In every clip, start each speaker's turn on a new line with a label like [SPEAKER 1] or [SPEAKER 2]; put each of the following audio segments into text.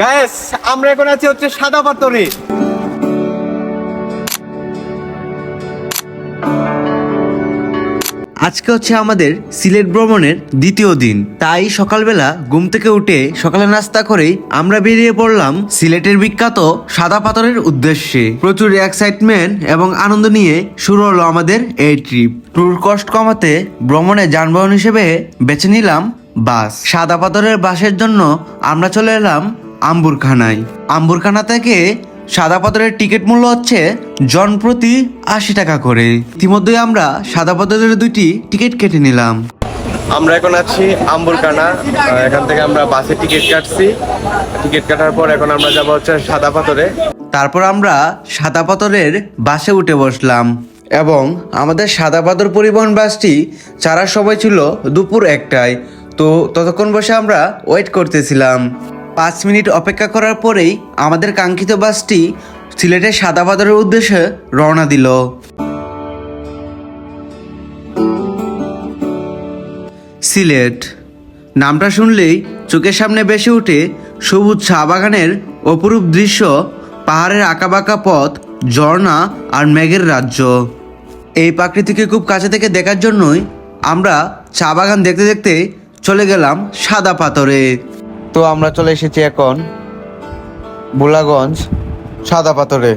[SPEAKER 1] Gas আমরা এখন আছি হচ্ছে সাদা পাথরে।
[SPEAKER 2] আজকে হচ্ছে আমাদের সিলেট ভ্রমণের দ্বিতীয় দিন। তাই সকালবেলা ঘুম থেকে উঠে সকালে নাস্তা করেই আমরা বেরিয়ে পড়লাম সিলেটের বিখ্যাত সাদা পাথরের উদ্দেশ্যে। প্রচুর এক্সাইটমেন্ট এবং আনন্দ নিয়ে শুরু হলো আমাদের এই ট্রিপ ট্যুর কষ্ট কমাতে ভ্রমণে যানবাহন হিসেবে বেছে নিলাম বাস সাদা পাথরের বাসের জন্য আমরা চলে এলাম আম্বুরখানায়। আম্বুরখানা থেকে সাদা পাথরের টিকিট মূল্য হচ্ছে জন প্রতি আশি টাকা করে। ইতিমধ্যে আমরা সাদা পাথরের দুইটি টিকিট কেটে নিলাম।
[SPEAKER 1] আমরা এখন আছি আম্বুরকানা এখান থেকে আমরা বাসে টিকিট কাটছি। টিকিট কাটার পর এখন আমরা যাব হচ্ছে সাদা পাথরে।
[SPEAKER 2] তারপর আমরা সাদা পাথরের বাসে উঠে বসলাম। এবং আমাদের সাদা পাথর পরিবহন বাসটি ছাড়ার সময় ছিল দুপুর একটায়। তো ততক্ষণ বসে আমরা ওয়েট করতেছিলাম। পাঁচ মিনিট অপেক্ষা করার পরেই আমাদের কাঙ্ক্ষিত বাসটি সিলেটের সাদা পাথরের উদ্দেশ্যে রওনা দিল। সিলেট। নামটা শুনলেই চোখের সামনে বেসে উঠে সবুজ চা বাগানের অপরূপ দৃশ্য, পাহাড়ের আঁকাবাঁকা পথ, ঝর্ণা আর মেঘের রাজ্য। এই প্রাকৃতিকে খুব কাছে থেকে দেখার জন্যই আমরা চা বাগান দেখতে দেখতে চলে গেলাম সাদা পাথরে। তো আমরা চলে এসেছি এখন বোলাগঞ্জ সাদা পাথরে।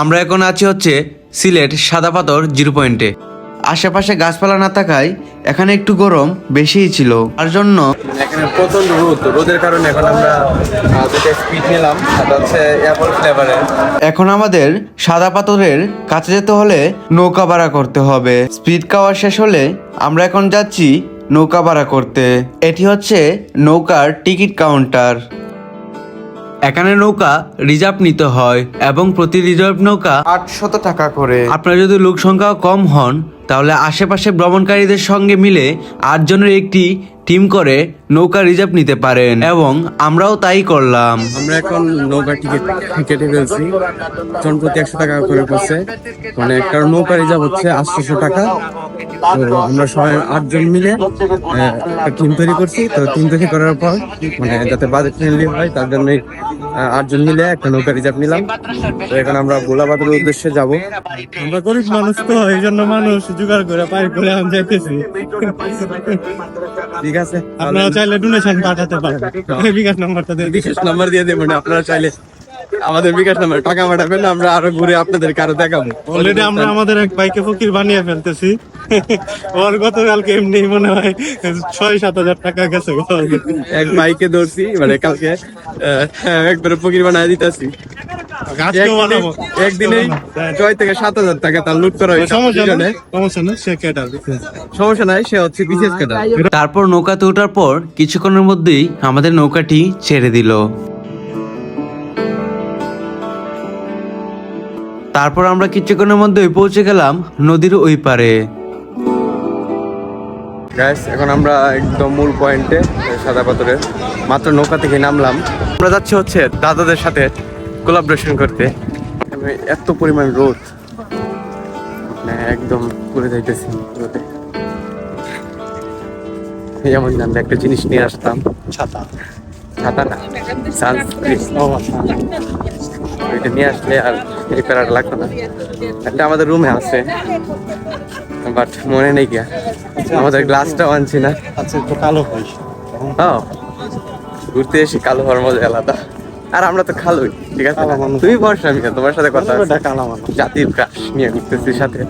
[SPEAKER 2] আমরা এখন আছি হচ্ছে সিলেট সাদা পাথর জিরো পয়েন্টে। আশেপাশে গাছপালা না থাকায় এখানে একটু গরম বেশিই ছিল। তার জন্য
[SPEAKER 1] এখানে প্রচণ্ড রোদ। রোদের কারণে এখন আমরা দুটো স্পিড নিলাম। সেটা হচ্ছে অ্যাপল ফ্লেভারের
[SPEAKER 2] এখন আমাদের সাদা পাথরের কাছে যেতে হলে নৌকা ভাড়া করতে হবে। স্পিড খাওয়া শেষ হলে আমরা এখন যাচ্ছি নৌকা ভাড়া করতে। এটি হচ্ছে নৌকার টিকিট কাউন্টার। এখানে নৌকা রিজার্ভ নিতে হয় এবং প্রতি রিজার্ভ নৌকা আটশত টাকা করে। আপনার যদি লোক সংখ্যা কম হন, তাহলে আশেপাশে ভ্রমণকারীদের সঙ্গে মিলে আটজনের একটি টিম করে নৌকা রিজার্ভ নিতে পারেন এবং আমরাও তাই করলাম।
[SPEAKER 1] আমরা এখন নৌকা টিকিট কেটে ফেলছি। জন প্রতি একশো টাকা করে পড়ছে। মানে কারণ নৌকা রিজার্ভ হচ্ছে আটশোশো টাকা। তো আমরা সবাই আটজন মিলে টিম তৈরি করছি। তো টিম তৈরি করার পর মানে যাতে বাজেট ফ্রেন্ডলি হয় তার জন্য আটজন মিলে একটা নৌকা রিজার্ভ নিলাম। তো এখন আমরা গোলাবাদের উদ্দেশ্যে যাব।
[SPEAKER 3] আমরা গরিব মানুষ তো এই জন্য মানুষ জোগাড় করে পাই করে আমি যাইতেছি।
[SPEAKER 1] ঠিক আছে?
[SPEAKER 3] আপনারা চাইলে ডোনেশন পাঠাতে পারেন। বিকাশ নাম্বারটা দিয়ে
[SPEAKER 1] বিকাশ নাম্বার দিয়ে দেবেন আপনারা চাইলে আমাদের বিকাশ নাম্বার টাকা পাঠাবেন আমরা আরও ঘুরে আপনাদের কারও দেখাবো।
[SPEAKER 3] অলরেডি আমরা আমাদের এক বাইকে ফকির বানিয়ে ফেলতেছি। ওর গতকালকে এমনি মনে হয় ছয় সাত হাজার টাকা গেছে
[SPEAKER 1] এক বাইকে ধরছি মানে কালকে একবারে ফকির বানায় দিতেছি। একদিনেই ছয় থেকে সাত হাজার টাকা তার লুট করা
[SPEAKER 3] সমস্যা
[SPEAKER 1] দুজনে।
[SPEAKER 3] নেই সমস্যা নেই সে কেটা
[SPEAKER 1] সমস্যা নাই সে হচ্ছে বিশেষ কাটা
[SPEAKER 2] তারপর নৌকাতে ওঠার পর কিছুক্ষণের মধ্যেই আমাদের নৌকাটি ছেড়ে দিল। তারপর আমরা কিছুক্ষণের মধ্যেই পৌঁছে গেলাম নদীর ওই পারে
[SPEAKER 1] গ্যাস এখন আমরা একদম মূল পয়েন্টে সাদা পাথরের মাত্র নৌকা থেকে নামলাম। আমরা যাচ্ছি হচ্ছে দাদাদের সাথে। কোলাবরেশন করতে। এত পরিমাণ রোদ। একদম পুড়ে যাইতেছি রোদে। যেমন আমরা একটা জিনিস নিয়ে আসতাম।
[SPEAKER 3] ছাতা।
[SPEAKER 1] ছাতা না সানস্ক্রিন ওইটা নিয়ে আসলে আর এই প্যারাটা লাগতো না। একটা আমাদের রুমে আছে বাট মনে নেই গিয়া। আমাদের গ্লাসটাও আনছি না।
[SPEAKER 3] আচ্ছা একটু কালো হইস
[SPEAKER 1] ও ঘুরতে এসে কালো হওয়ার মজা আলাদা। আর আমরা তো খালোই ঠিক আছে। তুমি ভরসা আমি তোমার সাথে কথা জাতির কাশ নিয়ে ঘুরতেছি সাথে।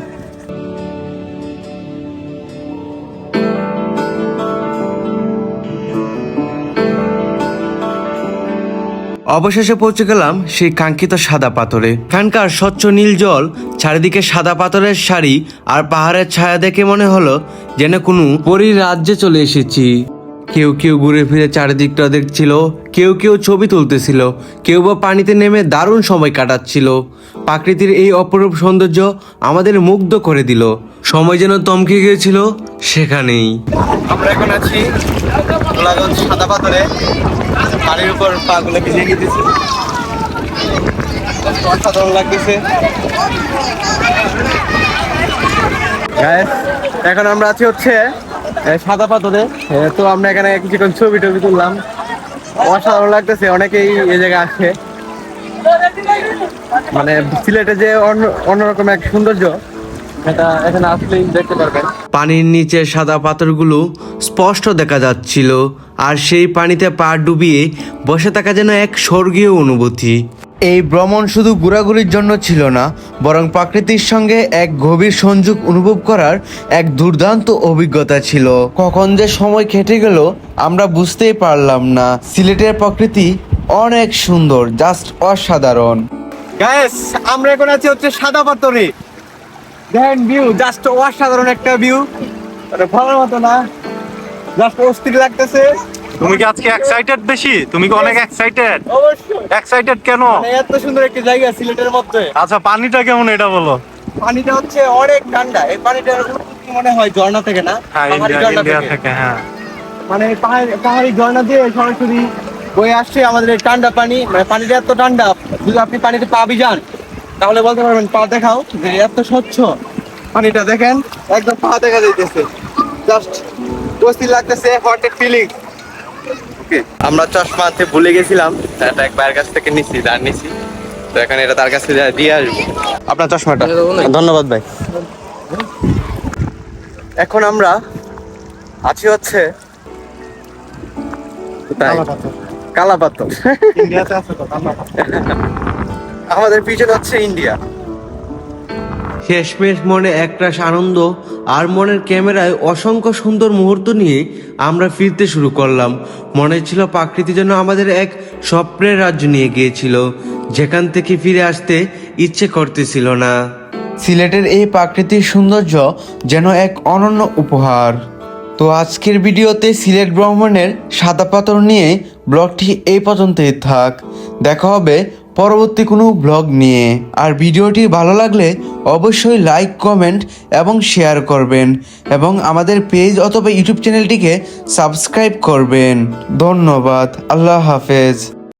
[SPEAKER 2] অবশেষে পৌঁছে গেলাম সেই কাঙ্ক্ষিত সাদা পাথরে। এখানকার স্বচ্ছ নীল জল চারিদিকে সাদা পাথরের শাড়ি আর পাহাড়ের ছায়া দেখে মনে হলো যেন কোনো পরীর রাজ্যে চলে এসেছি। কেউ কেউ ঘুরে ফিরে চারিদিকটা দেখছিল, কেউ কেউ ছবি তুলতেছিল, কেউ বা পানিতে নেমে দারুণ সময় কাটাচ্ছিল। প্রাকৃতির এই অপরূপ সৌন্দর্য আমাদের মুগ্ধ করে দিল। সময় যেন তমকে গিয়েছিল সেখানেই।
[SPEAKER 1] আমরা এখন আছি সাদা পাথরে। পানির উপর পা গুলো ভিজিয়ে গেতেছি অসাধারণ লাগতেছে। এখন আমরা আছি হচ্ছে সাদা পাথরে। তো আমরা এখানে কিছুক্ষণ ছবি টবি তুললাম। অসাধারণ লাগতেছে, অনেকেই এই জায়গায় আসে। মানে সিলেটে যে অন্য, অন্যরকম এক সৌন্দর্য, সেটা এখানে দেখতে পারবেন।
[SPEAKER 2] পানির নিচে সাদা পাথরগুলো স্পষ্ট দেখা যাচ্ছিল, আর সেই পানিতে পা ডুবিয়ে বসে থাকা যেন এক স্বর্গীয় অনুভূতি। এই ভ্রমণ শুধু ঘোরাঘুরির জন্য ছিল না, বরং প্রকৃতির সঙ্গে এক গভীর সংযোগ অনুভব করার এক দুর্দান্ত অভিজ্ঞতা ছিল। কখন যে সময় কেটে গেল, আমরা বুঝতেই পারলাম না। সিলেটের প্রকৃতি অনেক সুন্দর, জাস্ট অসাধারণ।
[SPEAKER 1] গায়েস আমরা এখন আছি হচ্ছে সাদা পাথরে। দেখেন ভিউ জাস্ট অসাধারণ একটা ভিউ ভালো মতো না। জাস্ট অস্থির লাগতেছে।
[SPEAKER 3] তুমি কি আজকে এক্সাইটেড বেশি? তুমি কি অনেক এক্সাইটেড
[SPEAKER 1] অবশ্যই।
[SPEAKER 3] এক্সাইটেড কেন?
[SPEAKER 1] মানে এত সুন্দর একটা জায়গা সিলেটের মধ্যে।
[SPEAKER 3] আচ্ছা পানিটা কেমন এটা বলো?
[SPEAKER 1] পানিটা হচ্ছে অনেক ঠান্ডা। এই উৎপত্তি মনে হয় ঝর্ণা থেকে না?
[SPEAKER 3] হ্যাঁ ইন্ডিয়া
[SPEAKER 1] থেকে।
[SPEAKER 3] হ্যাঁ।
[SPEAKER 1] মানে পাহাড়ি পাহাড়ি ঝর্ণা দিয়ে সরাসরি বয়ে আসছে আমাদের এই ঠান্ডা পানি। মানে পানিটা এত ঠান্ডা যদি আপনি পানিতে পা যান তাহলে বলতে পারবেন পা দেখাও যে এত স্বচ্ছ। পানিটা দেখেন একদম পা দেখা যাইতেছে। জাস্ট বস্তি লাগতেছে হোয়াট এ ফিলিং ওকে। আমরা চশমা আনতে ভুলে গেছিলাম এটা এক ভাইয়ের কাছ থেকে নিছি দাঁড় নিছি। তো এখন এটা তার কাছ দিয়ে আসব। আপনার চশমাটা। ধন্যবাদ ভাই। এখন আমরা আছি হচ্ছে
[SPEAKER 3] তো ঠান্ডা
[SPEAKER 1] আমাদের পিছনে হচ্ছে ইন্ডিয়া।
[SPEAKER 2] শেষমেশ মনে একরাশ আনন্দ আর মনের ক্যামেরায় অসংখ্য সুন্দর মুহূর্ত নিয়ে আমরা ফিরতে শুরু করলাম। মনে ছিল প্রাকৃতি যেন আমাদের এক স্বপ্নের রাজ্য নিয়ে গিয়েছিল। যেখান থেকে ফিরে আসতে ইচ্ছে করতেছিল না। সিলেটের এই প্রাকৃতিক সৌন্দর্য যেন এক অনন্য উপহার। তো আজকের ভিডিওতে সিলেট ভ্রমণের সাদা পাথর নিয়ে ব্লগটি এই পর্যন্তই থাক। দেখা হবে পরবর্তী কোনো ব্লগ নিয়ে। আর ভিডিওটি ভালো লাগলে অবশ্যই লাইক, কমেন্ট এবং শেয়ার করবেন এবং আমাদের পেজ অথবা ইউটিউব চ্যানেলটিকে সাবস্ক্রাইব করবেন। ধন্যবাদ। আল্লাহ হাফেজ।